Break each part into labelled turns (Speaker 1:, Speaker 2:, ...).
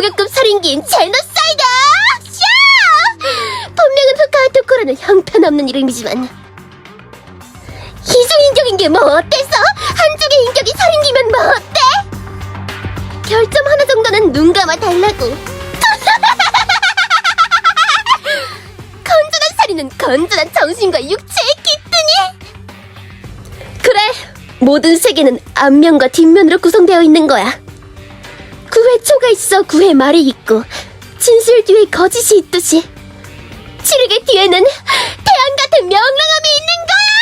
Speaker 1: 고격급 살인기인 젤노사이다! 샤! 본명은 후카와토코라는 형편없는 이름이지만 이중인격인 게 뭐 어때서? 한쪽의 인격이 살인기면 뭐 어때? 결점 하나 정도는 눈 감아 달라고 건전한 살인은 건전한 정신과 육체의 기뜨니 그래 모든 세계는 앞면과 뒷면으로 구성되어 있는 거야 구회 초가 있어 구회 말이 있고 진실 뒤에 거짓이 있듯이 칠흑의 뒤에는 태양 같은 명랑함이 있는 거야!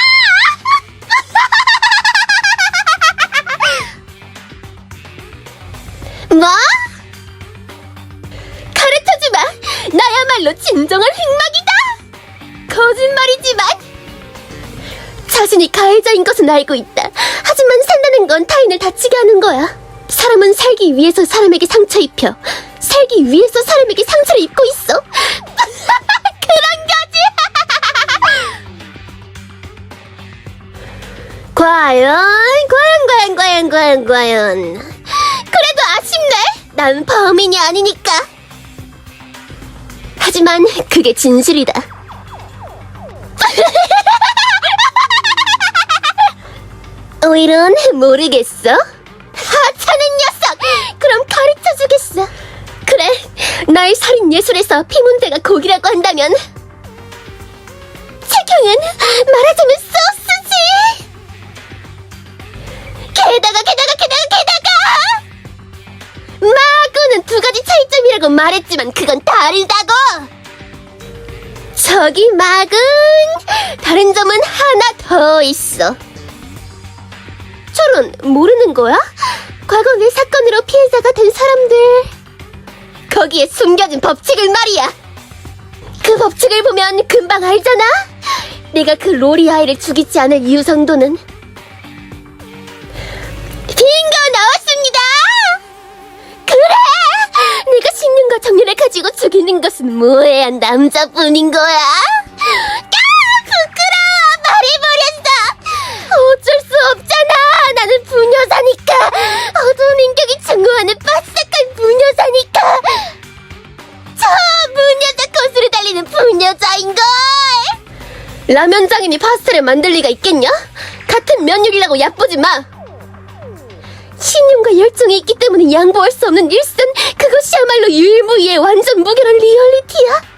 Speaker 1: 뭐? 가르쳐주마! 나야말로 진정한 흑막이다! 거짓말이지만! 자신이 가해자인 것은 알고 있다. 하지만 산다는 건 타인을 다치게 하는 거야. 사람은 살기 위해서 사람에게 상처 입혀. 살기 위해서 사람에게 상처를 입고 있어. 그런 거지! 과연, 과연, 과연, 과연, 과연, 과연. 그래도 아쉽네. 난 범인이 아니니까. 하지만 그게 진실이다. 오일은 모르겠어? 하찮은 나의 살인 예술에서 피문대가 곡이라고 한다면 책형은 말하자면 소스지. 게다가 게다가 게다가 게다가 마구는 두 가지 차이점이라고 말했지만 그건 다르다고. 저기 막은 다른 점은 하나 더 있어. 저런 모르는 거야? 과거 내 사건으로 피해자가 된 사람들 거기에 숨겨진 법칙을 말이야. 그 법칙을 보면 금방 알잖아? 내가 그 로리 아이를 죽이지 않을 이유 정도는. 빙고 나왔습니다! 그래! 내가 신념과 정열을 가지고 죽이는 것은 모해한 남자뿐인 거야. 까 부끄러워! 말해버렸어? 어쩔 수 없잖아. 나는 부녀사니까. 어두운 인격이 증오하는 바 라면 장인이 파스타를 만들 리가 있겠냐? 같은 면요리라고 얕보지 마 신념과 열정이 있기 때문에 양보할 수 없는 일선 그것이야말로 유일무이의 완전 무결한 리얼리티야